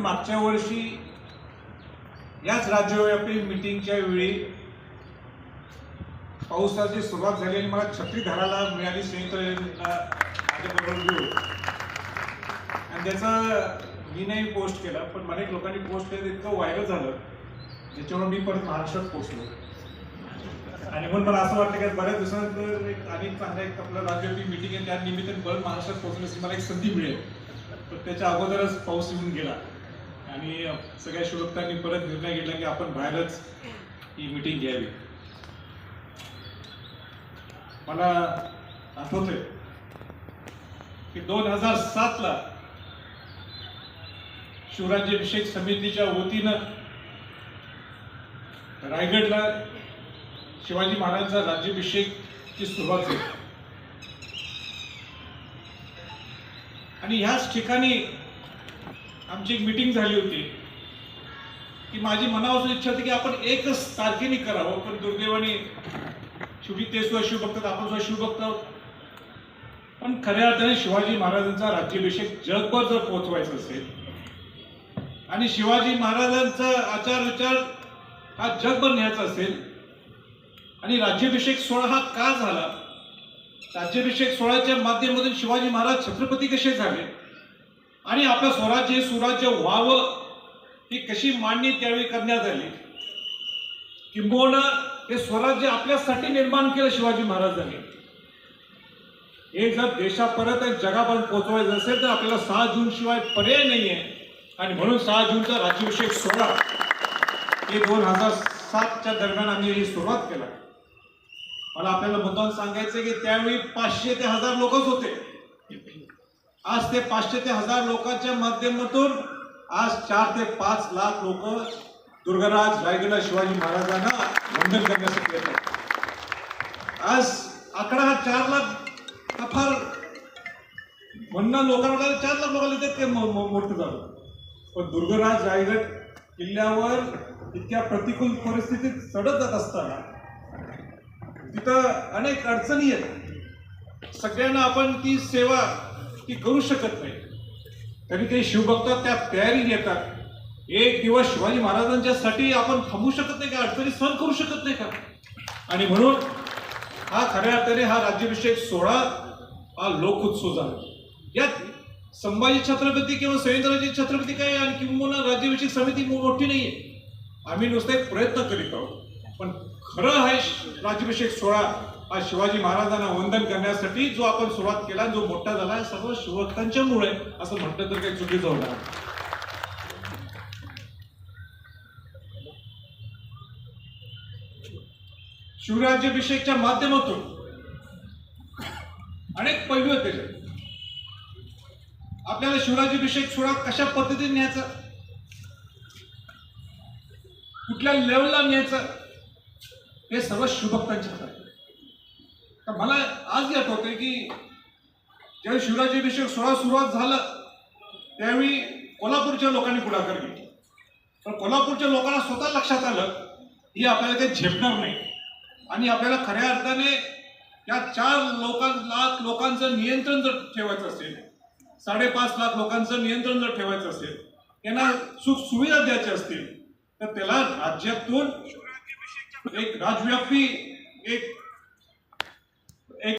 मागच्या वर्षी याच राज्यव्यापी मिटिंगच्या वेळी पावसाची सुरुवात झाली आणि मला छत्री धाराला मिळाली संयुक्त आणि त्याचा मी नाही पोस्ट केला पण अनेक लोकांनी पोस्ट केलं इतकं व्हायरल झालं ज्याच्यामुळे मी परत महाराष्ट्रात पोचलो आणि म्हणून मला असं वाटतं की बऱ्याच दिवसानंतर एक अनेक चांगला एक आपलं राज्यव्यापी मिटिंग आहे त्या निमित्ताने परत महाराष्ट्रात पोहोचण्याची मला एक संधी मिळेल. पण त्याच्या अगोदरच पाऊस येऊन गेला. आणि सगळ्या शिवभक्तांनी परत निर्णय घेतला की आपण बाहेरच ही मिटिंग घ्यावी. मला आठवतंय की दोन हजार सातला शिवराज्याभिषेक समितीच्या वतीनं रायगडला शिवाजी महाराजांचा राज्याभिषेकची सुरुवात झाली. आणि ह्याच ठिकाणी आमची एक मिटिंग झाली होती. की माझी मनापासून इच्छा होती की आपण एकच तारखेने करावं पण दुर्दैवाने शेवटी ते सुद्धा शिवभक्त आपण सुद्धा शिवभक्त आहोत. पण खऱ्या अर्थाने शिवाजी महाराजांचा राज्याभिषेक जगभर जर पोहोचवायचा असेल आणि शिवाजी महाराजांचा आचार विचार हा जगभर न्यायचा असेल आणि राज्याभिषेक सोहळा हा का झाला? राज्याभिषेक सोहळ्याच्या माध्यमातून शिवाजी महाराज छत्रपती कसे झाले? आणि आपलं स्वराज्य हे सुराज्य व्हावं ही कशी मांडणी त्यावेळी करण्यात आली? किंबहुना हे स्वराज्य आपल्यासाठी निर्माण केलं शिवाजी महाराजांनी. हे जर देशापर्यंत जगापर्यंत पोहोचवायचं असेल तर आपल्याला सहा जून शिवाय पर्याय नाही आहे. आणि म्हणून सहा जूनचा राज्याभिषेक सोहळा. हे दोन हजार सातच्या दरम्यान आम्ही ही सुरुवात केला. मला आपल्याला मुद्दाम सांगायचं की त्यावेळी पाचशे ते हजार लोकच होते. आज ते पाचशे ते हजार लोकांच्या माध्यमातून आज चार ते पाच लाख लोक दुर्गराज रायगडा शिवाजी महाराजांना वंदन करण्यासाठी येतात. आज आकडा हा चार लाख फार म्हणणं लोकांना चार लाख लोकांना येतात ते मोठं झालं. पण दुर्गराज रायगड किल्ल्यावर इतक्या प्रतिकूल परिस्थितीत चढत जात असताना तिथं अनेक अडचणी आहेत सगळ्यांना आपण ती सेवा ती करू शकत नाही. तरी ते शिवभक्त त्या तयारीने येतात. एक दिवस शिवाजी महाराजांच्यासाठी आपण थांबू शकत नाही का? अडचणी सहन करू शकत नाही का? आणि म्हणून हा खऱ्या अर्थाने हा राज्याभिषेक सोहळा हा लोकोत्सव झाला. यात संभाजी छत्रपती किंवा संयुक्तराजे छत्रपती काय आणि किंवा राज्याभिषेक समिती मोठी नाहीये आम्ही नुसते प्रयत्न करीत आहोत. पण खरं हा राज्याभिषेक सोहळा आज शिवाजी महाराजांना वंदन करण्यासाठी जो आपण सुरुवात केला जो मोठा झाला हे सर्व शिवभक्तांच्यामुळे असं म्हटलं तर काही चुकीचं होणार. शिवराज्याभिषेकच्या माध्यमातून अनेक पैलू आहेत त्याच्यात. आपल्याला शिवराज्याभिषेक सोहळा कशा पद्धतीने न्यायचा? कुठल्या लेवलला न्यायचं? हे सर्व शिवभक्तांच्या हातात तर मला आज यात होते की ज्यावेळी शिवराज्याभिषेक सोहळा सुरुवात झाला त्यावेळी कोल्हापूरच्या लोकांनी पुढाकार घेतला. पण कोल्हापूरच्या लोकांना स्वतः लक्षात आलं ही आपल्याला काही झेपणार नाही. आणि आपल्याला खऱ्या अर्थाने या चार लोकां लाख लोकांचं नियंत्रण जर ठेवायचं असेल साडेपाच लाख लोकांचं नियंत्रण जर ठेवायचं असेल त्यांना सुख सुविधा द्यायच्या असतील तर त्याला राज्यातून एक राजव्यापी एक